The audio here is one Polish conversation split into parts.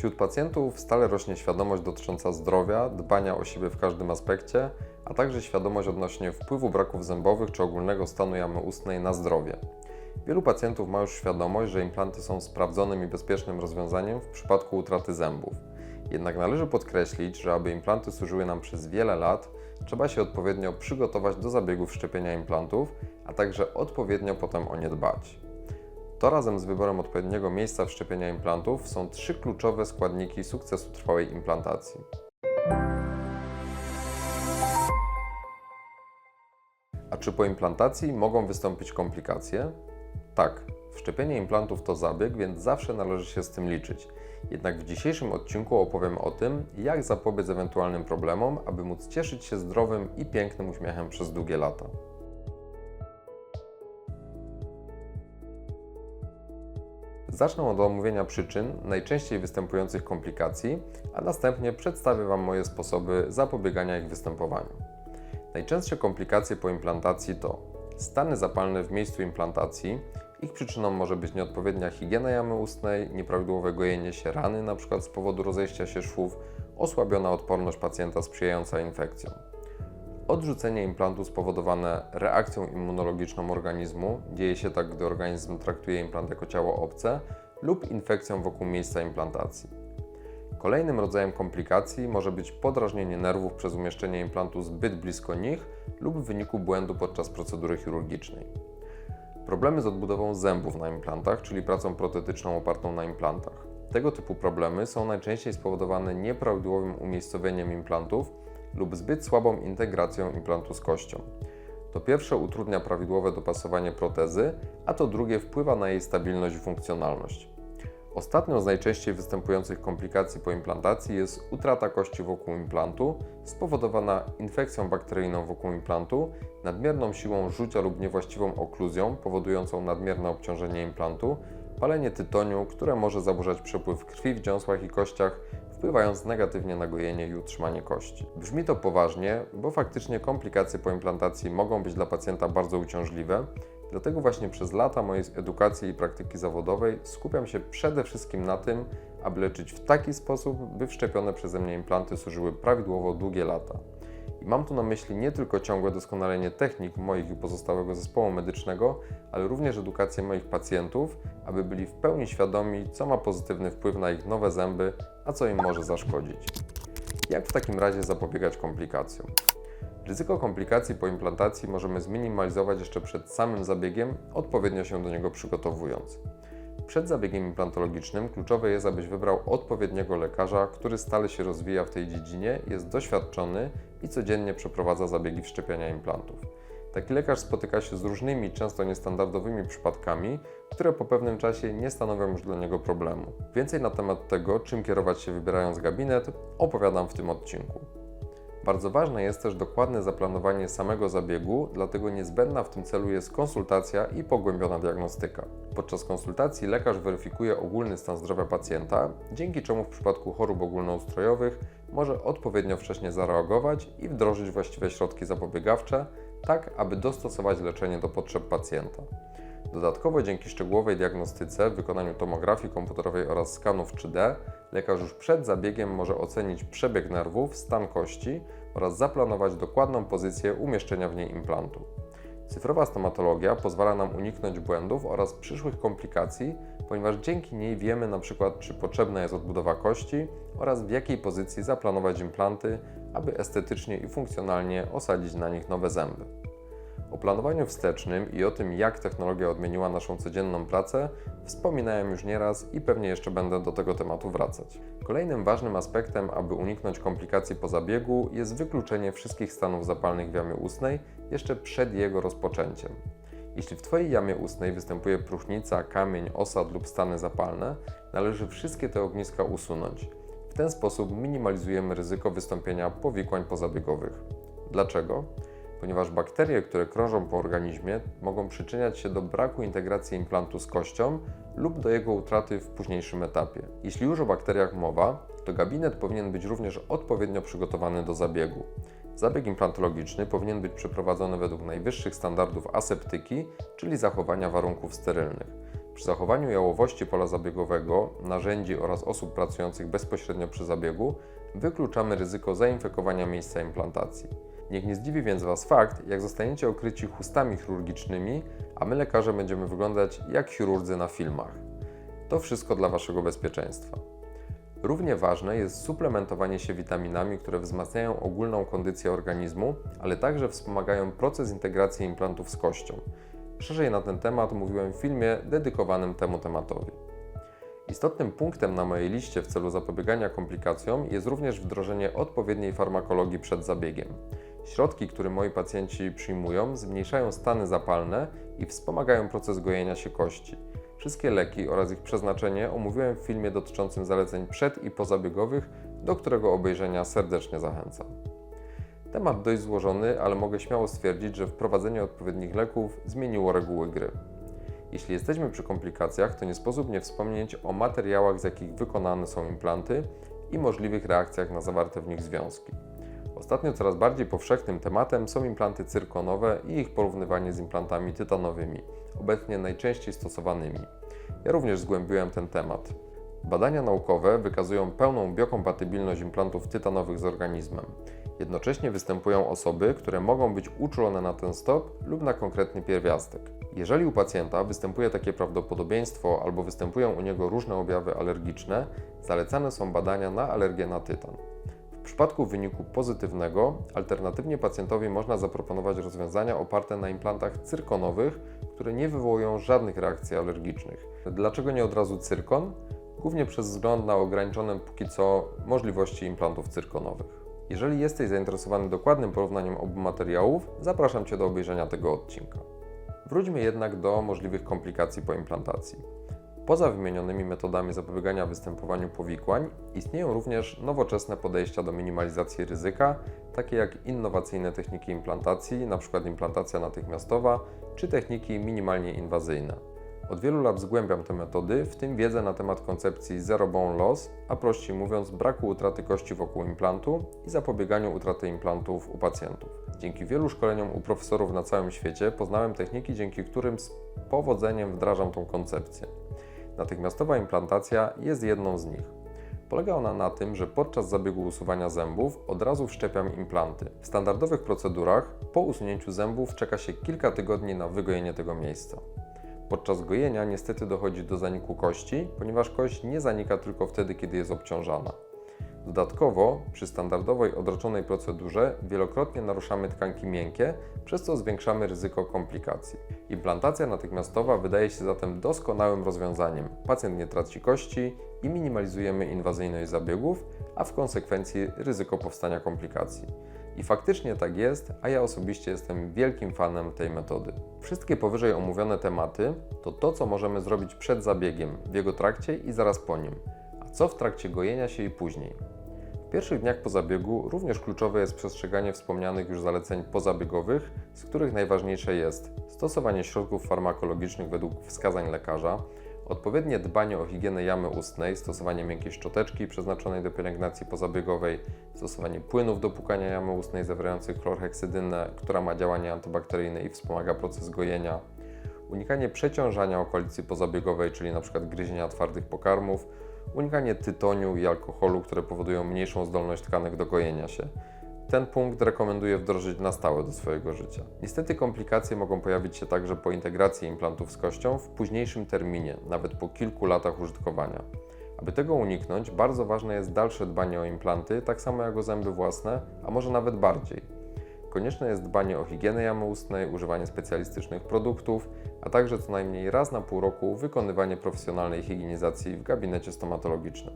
Wśród pacjentów stale rośnie świadomość dotycząca zdrowia, dbania o siebie w każdym aspekcie, a także świadomość odnośnie wpływu braków zębowych czy ogólnego stanu jamy ustnej na zdrowie. Wielu pacjentów ma już świadomość, że implanty są sprawdzonym i bezpiecznym rozwiązaniem w przypadku utraty zębów. Jednak należy podkreślić, że aby implanty służyły nam przez wiele lat, trzeba się odpowiednio przygotować do zabiegów wszczepienia implantów, a także odpowiednio potem o nie dbać. To razem z wyborem odpowiedniego miejsca wszczepienia implantów są trzy kluczowe składniki sukcesu trwałej implantacji. A czy po implantacji mogą wystąpić komplikacje? Tak, wszczepienie implantów to zabieg, więc zawsze należy się z tym liczyć. Jednak w dzisiejszym odcinku opowiem o tym, jak zapobiec ewentualnym problemom, aby móc cieszyć się zdrowym i pięknym uśmiechem przez długie lata. Zacznę od omówienia przyczyn najczęściej występujących komplikacji, a następnie przedstawię Wam moje sposoby zapobiegania ich występowaniu. Najczęstsze komplikacje po implantacji to stany zapalne w miejscu implantacji. Ich przyczyną może być nieodpowiednia higiena jamy ustnej, nieprawidłowe gojenie się rany, np. z powodu rozejścia się szwów, osłabiona odporność pacjenta sprzyjająca infekcjom. Odrzucenie implantu spowodowane reakcją immunologiczną organizmu dzieje się tak, gdy organizm traktuje implant jako ciało obce lub infekcją wokół miejsca implantacji. Kolejnym rodzajem komplikacji może być podrażnienie nerwów przez umieszczenie implantu zbyt blisko nich lub w wyniku błędu podczas procedury chirurgicznej. Problemy z odbudową zębów na implantach, czyli pracą protetyczną opartą na implantach. Tego typu problemy są najczęściej spowodowane nieprawidłowym umiejscowieniem implantów lub zbyt słabą integracją implantu z kością. To pierwsze utrudnia prawidłowe dopasowanie protezy, a to drugie wpływa na jej stabilność i funkcjonalność. Ostatnią z najczęściej występujących komplikacji po implantacji jest utrata kości wokół implantu, spowodowana infekcją bakteryjną wokół implantu, nadmierną siłą rzucia lub niewłaściwą okluzją powodującą nadmierne obciążenie implantu, palenie tytoniu, które może zaburzać przepływ krwi w dziąsłach i kościach, wpływając negatywnie na gojenie i utrzymanie kości. Brzmi to poważnie, bo faktycznie komplikacje po implantacji mogą być dla pacjenta bardzo uciążliwe, dlatego właśnie przez lata mojej edukacji i praktyki zawodowej skupiam się przede wszystkim na tym, aby leczyć w taki sposób, by wszczepione przeze mnie implanty służyły prawidłowo długie lata. I mam tu na myśli nie tylko ciągłe doskonalenie technik moich i pozostałego zespołu medycznego, ale również edukację moich pacjentów, aby byli w pełni świadomi, co ma pozytywny wpływ na ich nowe zęby, a co im może zaszkodzić. Jak w takim razie zapobiegać komplikacjom? Ryzyko komplikacji po implantacji możemy zminimalizować jeszcze przed samym zabiegiem, odpowiednio się do niego przygotowując. Przed zabiegiem implantologicznym kluczowe jest, abyś wybrał odpowiedniego lekarza, który stale się rozwija w tej dziedzinie, jest doświadczony i codziennie przeprowadza zabiegi wszczepiania implantów. Taki lekarz spotyka się z różnymi, często niestandardowymi przypadkami, które po pewnym czasie nie stanowią już dla niego problemu. Więcej na temat tego, czym kierować się wybierając gabinet, opowiadam w tym odcinku. Bardzo ważne jest też dokładne zaplanowanie samego zabiegu, dlatego niezbędna w tym celu jest konsultacja i pogłębiona diagnostyka. Podczas konsultacji lekarz weryfikuje ogólny stan zdrowia pacjenta, dzięki czemu w przypadku chorób ogólnoustrojowych może odpowiednio wcześnie zareagować i wdrożyć właściwe środki zapobiegawcze, tak aby dostosować leczenie do potrzeb pacjenta. Dodatkowo dzięki szczegółowej diagnostyce, wykonaniu tomografii komputerowej oraz skanów 3D, lekarz już przed zabiegiem może ocenić przebieg nerwów, stan kości oraz zaplanować dokładną pozycję umieszczenia w niej implantu. Cyfrowa stomatologia pozwala nam uniknąć błędów oraz przyszłych komplikacji, ponieważ dzięki niej wiemy przykład, czy potrzebna jest odbudowa kości oraz w jakiej pozycji zaplanować implanty, aby estetycznie i funkcjonalnie osadzić na nich nowe zęby. O planowaniu wstecznym i o tym, jak technologia odmieniła naszą codzienną pracę, wspominałem już nieraz i pewnie jeszcze będę do tego tematu wracać. Kolejnym ważnym aspektem, aby uniknąć komplikacji po zabiegu, jest wykluczenie wszystkich stanów zapalnych w jamie ustnej jeszcze przed jego rozpoczęciem. Jeśli w Twojej jamie ustnej występuje próchnica, kamień, osad lub stany zapalne, należy wszystkie te ogniska usunąć. W ten sposób minimalizujemy ryzyko wystąpienia powikłań pozabiegowych. Dlaczego? Ponieważ bakterie, które krążą po organizmie, mogą przyczyniać się do braku integracji implantu z kością lub do jego utraty w późniejszym etapie. Jeśli już o bakteriach mowa, to gabinet powinien być również odpowiednio przygotowany do zabiegu. Zabieg implantologiczny powinien być przeprowadzony według najwyższych standardów aseptyki, czyli zachowania warunków sterylnych. Przy zachowaniu jałowości pola zabiegowego, narzędzi oraz osób pracujących bezpośrednio przy zabiegu, wykluczamy ryzyko zainfekowania miejsca implantacji. Niech nie zdziwi więc Was fakt, jak zostaniecie okryci chustami chirurgicznymi, a my lekarze będziemy wyglądać jak chirurdzy na filmach. To wszystko dla Waszego bezpieczeństwa. Równie ważne jest suplementowanie się witaminami, które wzmacniają ogólną kondycję organizmu, ale także wspomagają proces integracji implantów z kością. Szerzej na ten temat mówiłem w filmie dedykowanym temu tematowi. Istotnym punktem na mojej liście w celu zapobiegania komplikacjom jest również wdrożenie odpowiedniej farmakologii przed zabiegiem. Środki, które moi pacjenci przyjmują, zmniejszają stany zapalne i wspomagają proces gojenia się kości. Wszystkie leki oraz ich przeznaczenie omówiłem w filmie dotyczącym zaleceń przed i pozabiegowych, do którego obejrzenia serdecznie zachęcam. Temat dość złożony, ale mogę śmiało stwierdzić, że wprowadzenie odpowiednich leków zmieniło reguły gry. Jeśli jesteśmy przy komplikacjach, to nie sposób nie wspomnieć o materiałach, z jakich wykonane są implanty i możliwych reakcjach na zawarte w nich związki. Ostatnio coraz bardziej powszechnym tematem są implanty cyrkonowe i ich porównywanie z implantami tytanowymi, obecnie najczęściej stosowanymi. Ja również zgłębiłem ten temat. Badania naukowe wykazują pełną biokompatybilność implantów tytanowych z organizmem. Jednocześnie występują osoby, które mogą być uczulone na ten stop lub na konkretny pierwiastek. Jeżeli u pacjenta występuje takie prawdopodobieństwo albo występują u niego różne objawy alergiczne, zalecane są badania na alergię na tytan. W przypadku wyniku pozytywnego, alternatywnie pacjentowi można zaproponować rozwiązania oparte na implantach cyrkonowych, które nie wywołują żadnych reakcji alergicznych. Dlaczego nie od razu cyrkon? Głównie przez wzgląd na ograniczone póki co możliwości implantów cyrkonowych. Jeżeli jesteś zainteresowany dokładnym porównaniem obu materiałów, zapraszam Cię do obejrzenia tego odcinka. Wróćmy jednak do możliwych komplikacji po implantacji. Poza wymienionymi metodami zapobiegania występowaniu powikłań, istnieją również nowoczesne podejścia do minimalizacji ryzyka, takie jak innowacyjne techniki implantacji, np. implantacja natychmiastowa, czy techniki minimalnie inwazyjne. Od wielu lat zgłębiam te metody, w tym wiedzę na temat koncepcji zero bone loss, a prościej mówiąc braku utraty kości wokół implantu i zapobieganiu utraty implantów u pacjentów. Dzięki wielu szkoleniom u profesorów na całym świecie poznałem techniki, dzięki którym z powodzeniem wdrażam tą koncepcję. Natychmiastowa implantacja jest jedną z nich. Polega ona na tym, że podczas zabiegu usuwania zębów od razu wszczepiam implanty. W standardowych procedurach po usunięciu zębów czeka się kilka tygodni na wygojenie tego miejsca. Podczas gojenia niestety dochodzi do zaniku kości, ponieważ kość nie zanika tylko wtedy, kiedy jest obciążana. Dodatkowo, przy standardowej odroczonej procedurze wielokrotnie naruszamy tkanki miękkie, przez co zwiększamy ryzyko komplikacji. Implantacja natychmiastowa wydaje się zatem doskonałym rozwiązaniem. Pacjent nie traci kości i minimalizujemy inwazyjność zabiegów, a w konsekwencji ryzyko powstania komplikacji. I faktycznie tak jest, a ja osobiście jestem wielkim fanem tej metody. Wszystkie powyżej omówione tematy to to, co możemy zrobić przed zabiegiem, w jego trakcie i zaraz po nim, a co w trakcie gojenia się i później. W pierwszych dniach po zabiegu również kluczowe jest przestrzeganie wspomnianych już zaleceń pozabiegowych, z których najważniejsze jest stosowanie środków farmakologicznych według wskazań lekarza, Odpowiednie dbanie o higienę jamy ustnej, stosowanie miękkiej szczoteczki przeznaczonej do pielęgnacji pozabiegowej, stosowanie płynów do płukania jamy ustnej zawierających chlorheksydynnę, która ma działanie antybakteryjne i wspomaga proces gojenia, unikanie przeciążania okolicy pozabiegowej, czyli np. gryzienia twardych pokarmów, unikanie tytoniu i alkoholu, które powodują mniejszą zdolność tkanek do gojenia się, ten punkt rekomenduję wdrożyć na stałe do swojego życia. Niestety komplikacje mogą pojawić się także po integracji implantów z kością w późniejszym terminie, nawet po kilku latach użytkowania. Aby tego uniknąć, bardzo ważne jest dalsze dbanie o implanty, tak samo jak o zęby własne, a może nawet bardziej. Konieczne jest dbanie o higienę jamy ustnej, używanie specjalistycznych produktów, a także co najmniej raz na pół roku wykonywanie profesjonalnej higienizacji w gabinecie stomatologicznym.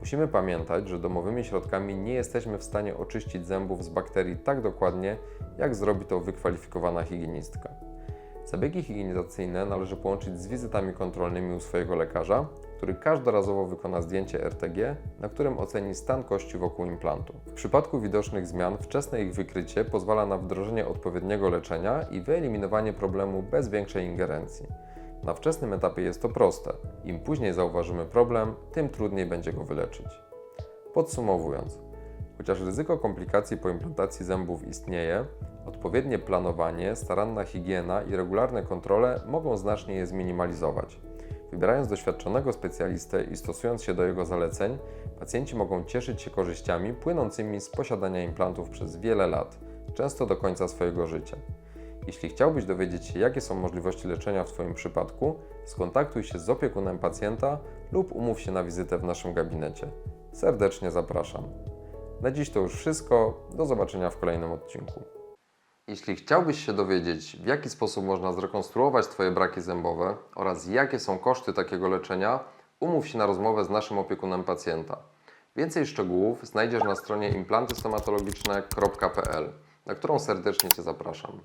Musimy pamiętać, że domowymi środkami nie jesteśmy w stanie oczyścić zębów z bakterii tak dokładnie, jak zrobi to wykwalifikowana higienistka. Zabiegi higienizacyjne należy połączyć z wizytami kontrolnymi u swojego lekarza, który każdorazowo wykona zdjęcie RTG, na którym oceni stan kości wokół implantu. W przypadku widocznych zmian wczesne ich wykrycie pozwala na wdrożenie odpowiedniego leczenia i wyeliminowanie problemu bez większej ingerencji. Na wczesnym etapie jest to proste. Im później zauważymy problem, tym trudniej będzie go wyleczyć. Podsumowując, chociaż ryzyko komplikacji po implantacji zębów istnieje, odpowiednie planowanie, staranna higiena i regularne kontrole mogą znacznie je zminimalizować. Wybierając doświadczonego specjalistę i stosując się do jego zaleceń, pacjenci mogą cieszyć się korzyściami płynącymi z posiadania implantów przez wiele lat, często do końca swojego życia. Jeśli chciałbyś dowiedzieć się, jakie są możliwości leczenia w Twoim przypadku, skontaktuj się z opiekunem pacjenta lub umów się na wizytę w naszym gabinecie. Serdecznie zapraszam. Na dziś to już wszystko. Do zobaczenia w kolejnym odcinku. Jeśli chciałbyś się dowiedzieć, w jaki sposób można zrekonstruować Twoje braki zębowe oraz jakie są koszty takiego leczenia, umów się na rozmowę z naszym opiekunem pacjenta. Więcej szczegółów znajdziesz na stronie implantystomatologiczne.pl, na którą serdecznie Cię zapraszam.